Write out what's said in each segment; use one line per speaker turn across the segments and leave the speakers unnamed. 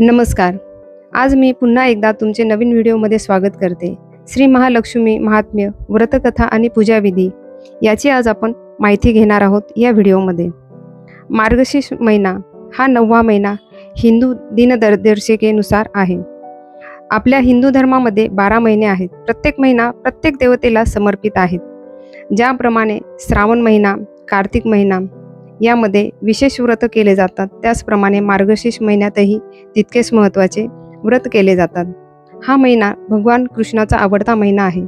नमस्कार. आज मी पुन्हा एकदा तुमचे नवीन व्हिडिओमध्ये स्वागत करते. श्री महालक्ष्मी महात्म्य व्रतकथा आणि पूजाविधी याची आज आपण माहिती घेणार आहोत या व्हिडिओमध्ये. मार्गशीर्ष महिना हा नववा महिना हिंदू दिनदर्शिकेनुसार आहे. आपल्या हिंदू धर्मामध्ये बारा महिने आहेत. प्रत्येक महिना प्रत्येक देवतेला समर्पित आहेत. ज्याप्रमाणे श्रावण महिना कार्तिक महिना यामध्ये विशेष व्रत केले जातात. त्याचप्रमाणे मार्गशीर्ष महिन्यातही तितकेच महत्त्वाचे व्रत केले जातात. हा महिना भगवान कृष्णाचा आवडता महिना आहे.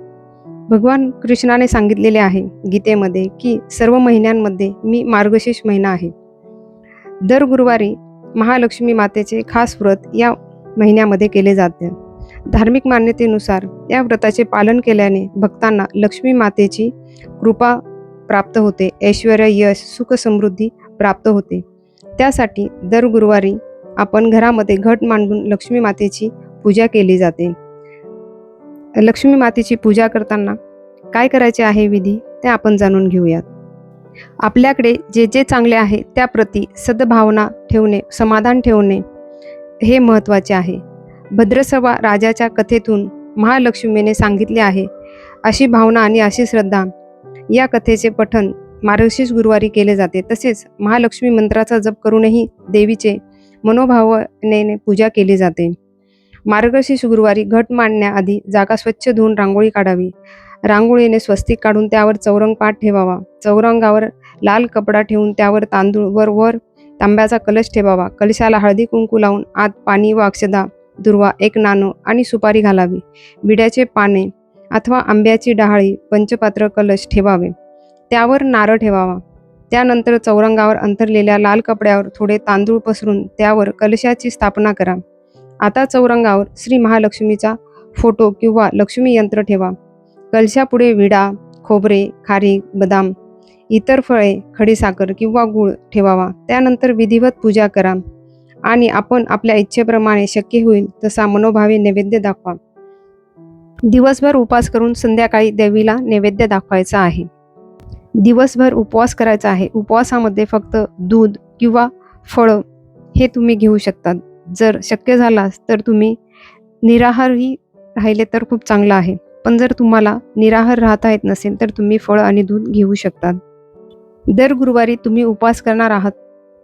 भगवान कृष्णाने सांगितलेले आहे गीतेमध्ये की सर्व महिन्यांमध्ये मी मार्गशीर्ष महिना आहे. दर गुरुवारी महालक्ष्मी मातेचे खास व्रत या महिन्यामध्ये केले जाते. धार्मिक मान्यतेनुसार या व्रताचे पालन केल्याने भक्तांना लक्ष्मी मातेची कृपा प्राप्त होते. ऐश्वर यश सुख समृद्धी प्राप्त होते. त्यासाठी दर गुरुवारी आपण घरामध्ये घट मांडून लक्ष्मी मातेची पूजा केली जाते. लक्ष्मी मातेची पूजा करताना काय करायचे आहे विधी? ते आपण जाणून घेऊयात. आपल्याकडे जे जे चांगले आहे त्याप्रती सद्भावना ठेवणे समाधान ठेवणे हे महत्त्वाचे आहे. भद्रसभा राजाच्या कथेतून महालक्ष्मीने सांगितले आहे अशी भावना आणि अशी श्रद्धा या कथेचे पठन मार्गशीर्ष गुरुवारी केले जाते. तसेच महालक्ष्मी मंत्राचा जप करूनही देवीचे मनोभावनेने पूजा केली जाते. मार्गशीर्ष गुरुवारी घट मांडण्याआधी जागा स्वच्छ धुवून रांगोळी काढावी. रांगोळीने स्वस्तिक काढून त्यावर चौरंग पाठ ठेवावा. चौरंगावर लाल कपडा ठेवून त्यावर तांदूळ वर वर तांब्याचा कलश ठेवावा. कलशाला हळदी कुंकू लावून आत पाणी व अक्षदा दुर्वा एक नाणं आणि सुपारी घालावी. बिड्याचे पाने अथवा आंब्याची डहाळी पंचपात्र कलश ठेवावे. त्यावर नारळ ठेवावा. त्यानंतर चौरंगावर अंतरलेल्या लाल कपड्यावर थोडे तांदूळ पसरून त्यावर कलशाची स्थापना करा. आता चौरंगावर श्री महालक्ष्मीचा फोटो किंवा लक्ष्मी यंत्र ठेवा. कलशापुढे विडा खोबरे खारी बदाम इतर फळे खडीसाखर किंवा गूळ ठेवावा. त्यानंतर विधिवत पूजा करा. आणि आपण आपल्या इच्छेप्रमाणे शक्य होईल तसा मनोभावे नैवेद्य दाखवा. दिवसभर उपवास करून संध्याकाळी देवीला नैवेद्य दाखवायचा आहे. दिवसभर उपवास करायचा आहे. उपवासामध्ये फक्त दूध किंवा फळं हे तुम्ही घेऊ शकतात. जर शक्य झालास तर तुम्ही निराहारही राहिले तर खूप चांगलं आहे. पण जर तुम्हाला निराहार राहता येत नसेल तर तुम्ही फळं आणि दूध घेऊ शकतात. दर गुरुवारी तुम्ही उपवास करणार आहात.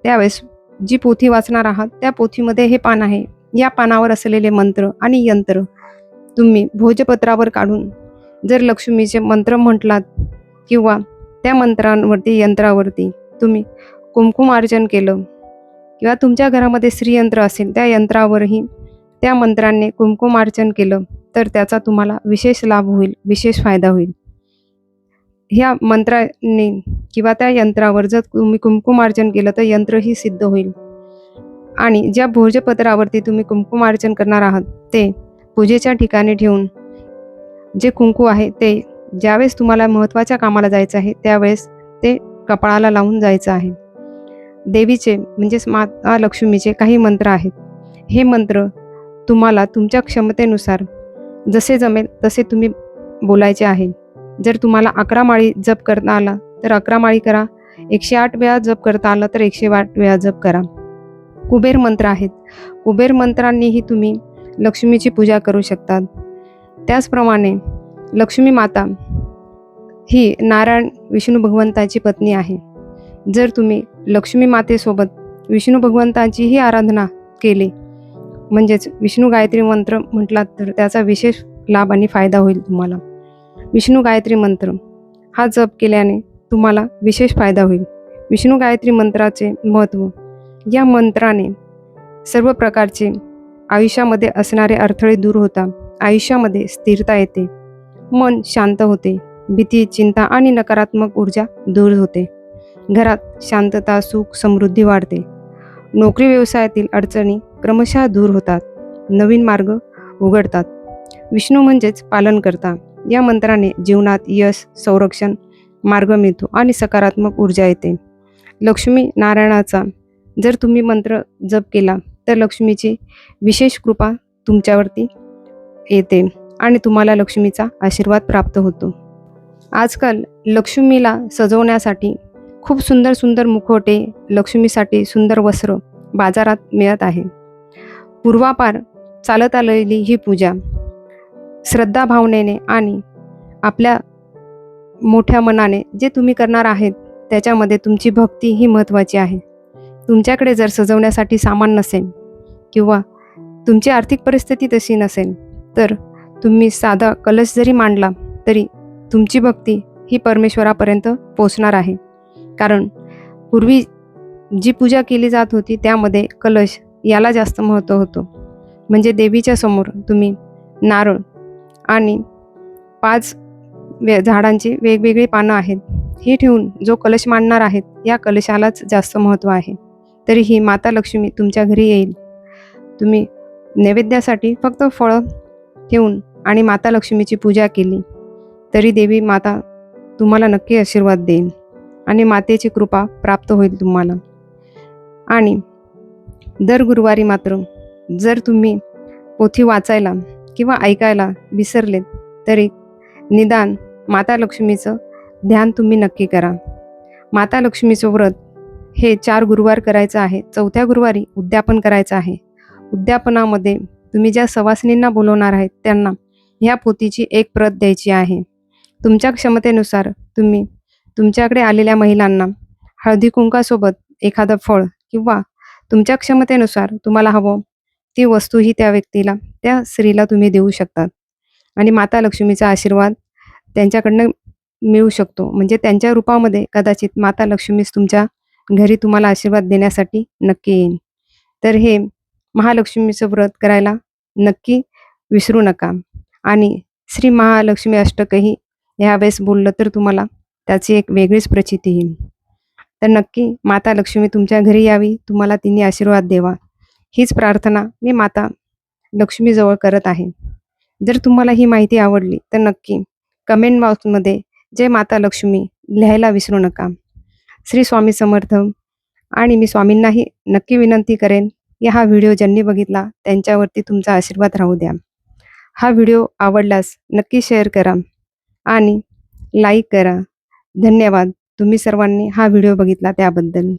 त्यावेळेस जी पोथी वाचणार आहात त्या पोथीमध्ये हे पान आहे. या पानावर असलेले मंत्र आणि यंत्र तुम्ही भोजपत्रावर काढून जर लक्ष्मीचे मंत्र म्हटलात किंवा त्या मंत्रांवरती यंत्रावरती तुम्ही कुंकुमार्जन केलं किंवा तुमच्या घरामध्ये श्रीयंत्र असेल त्या यंत्रावरही त्या मंत्रांनी कुंकुमार्चन केलं तर त्याचा तुम्हाला विशेष लाभ होईल विशेष फायदा होईल. ह्या मंत्राने किंवा त्या यंत्रावर जर तुम्ही कुंकुमार्चन केलं तर यंत्रही सिद्ध होईल. आणि ज्या भोजपत्रावरती तुम्ही कुंकुमार्चन करणार आहात ते पूजेच्या ठिकाणी ठेवून जे कुंकू आहे ते ज्यावेळेस तुम्हाला महत्त्वाच्या कामाला जायचं आहे त्यावेळेस ते कपाळाला लावून जायचं आहे. देवीचे म्हणजेच माता लक्ष्मीचे काही मंत्र आहेत. हे मंत्र तुम्हाला तुमच्या क्षमतेनुसार जसे जमेल तसे तुम्ही बोलायचे आहे. जर तुम्हाला अकरा माळी जप करता आला तर अकरा माळी करा. एकशे आठ वेळा जप करता आला तर एकशे आठ वेळा जप करा. कुबेर मंत्र आहेत. कुबेर मंत्रांनीही तुम्ही लक्ष्मीची पूजा करू शकतात. त्याचप्रमाणे लक्ष्मी माता ही नारायण विष्णू भगवंताची पत्नी आहे. जर तुम्ही लक्ष्मी मातेसोबत विष्णू भगवंताचीही आराधना केली म्हणजेच विष्णू गायत्री मंत्र म्हटलात तर त्याचा विशेष लाभ आणि फायदा होईल तुम्हाला. विष्णू गायत्री मंत्र हा जप केल्याने तुम्हाला विशेष फायदा होईल. विष्णू गायत्री मंत्राचे महत्त्व या मंत्राने सर्व प्रकारचे आयुष्यामध्ये असणारे अडथळे दूर होतात आयुष्यामध्ये स्थिरता येते. मन शांत होते. भीती चिंता आणि नकारात्मक ऊर्जा दूर होते. घरात शांतता सुख समृद्धी वाढते. नोकरी व्यवसायातील अडचणी क्रमशः दूर होतात. नवीन मार्ग उघडतात. विष्णू म्हणजेच पालन करता. या मंत्राने जीवनात यश संरक्षण मार्ग मिळतो आणि सकारात्मक ऊर्जा येते. लक्ष्मी नारायणाचा जर तुम्ही मंत्र जप केला तर लक्ष्मीची विशेष कृपा तुमच्यावरती येते आणि तुम्हाला लक्ष्मीचा आशीर्वाद प्राप्त होतो. आजकाल लक्ष्मीला सजवण्यासाठी खूप सुंदर सुंदर मुखवटे लक्ष्मीसाठी सुंदर वस्त्र बाजारात मिळत आहे. पूर्वापार चालत आलेली ही पूजा श्रद्धा भावनेने आणि आपल्या मोठ्या मनाने जे तुम्ही करणार आहेत त्याच्यामध्ये तुमची भक्ती ही महत्त्वाची आहे. तुमच्याकडे जर सजवण्यासाठी सामान नसेल किंवा तुमची आर्थिक परिस्थिती तशी नसेल तर तुम्ही साधा कलश जरी मांडला तरी तुमची भक्ती ही परमेश्वरापर्यंत पोचणार आहे. कारण पूर्वी जी पूजा केली जात होती त्यामध्ये कलश याला जास्त महत्त्व होतं. म्हणजे देवीच्या समोर तुम्ही नारळ आणि पाच वे झाडांची वेगवेगळी पानं आहेत. ही ठेवून जो कलश मांडणार आहेत या कलशालाच जास्त महत्त्व आहे. तरीही माता लक्ष्मी तुमच्या घरी येईल. तुम्ही नैवेद्यासाठी फक्त फळं ठेवून आणि माता लक्ष्मीची पूजा केली तरी देवी माता तुम्हाला नक्की आशीर्वाद देईल आणि मातेची कृपा प्राप्त होईल तुम्हाला. आणि दर गुरुवारी मात्र जर तुम्ही पोथी वाचायला किंवा ऐकायला विसरलेत तरी निदान माता लक्ष्मीचं ध्यान तुम्ही नक्की करा. माता लक्ष्मीचं व्रत हे चार गुरुवार करायचं आहे. चौथ्या गुरुवारी उद्यापन करायचं आहे. उद्यापनामध्ये तुम्ही ज्या सवासनींना बोलवणार आहेत त्यांना ह्या पोतीची एक प्रत द्यायची आहे. तुमच्या क्षमतेनुसार तुम्ही तुमच्याकडे आलेल्या महिलांना हळदी कुंकासोबत एखादं फळ किंवा तुमच्या क्षमतेनुसार तुम्हाला हवं ती वस्तूही त्या व्यक्तीला त्या स्त्रीला तुम्ही देऊ शकतात. आणि माता लक्ष्मीचा आशीर्वाद त्यांच्याकडनं मिळू शकतो. म्हणजे त्यांच्या रूपामध्ये कदाचित माता लक्ष्मीच तुमच्या घरी तुम्हाला आशीर्वाद देण्यासाठी नक्की येईल तर हे महालक्ष्मीचं व्रत करायला नक्की विसरू नका. आणि श्री महालक्ष्मी अष्टकही ह्यावेळेस बोललं तर तुम्हाला त्याची एक वेगळीच प्रचिती येईल. तर नक्की माता लक्ष्मी तुमच्या घरी यावी तुम्हाला तिने आशीर्वाद द्यावा. हीच प्रार्थना मी माता लक्ष्मीजवळ करत आहे. जर तुम्हाला ही माहिती आवडली तर नक्की कमेंट बॉक्समध्ये जय माता लक्ष्मी लिहायला विसरू नका. श्री स्वामी समर्थ. आणि मी स्वामींनाही नक्की विनंती करेन की हा व्हिडिओ ज्यांनी बघितला त्यांच्यावरती तुमचा आशीर्वाद राहू द्या. हा व्हिडिओ आवडल्यास नक्की शेअर करा आणि लाईक करा. धन्यवाद. तुम्ही सर्वांनी हा व्हिडिओ बघितला त्याबद्दल.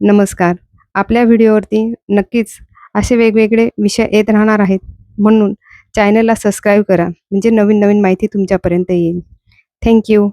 नमस्कार. आपल्या व्हिडिओवरती नक्कीच असे वेगवेगळे विषय येत राहणार आहेत. म्हणून चॅनलला सबस्क्राईब करा. म्हणजे नवीन नवीन माहिती तुमच्यापर्यंत येईल. थँक्यू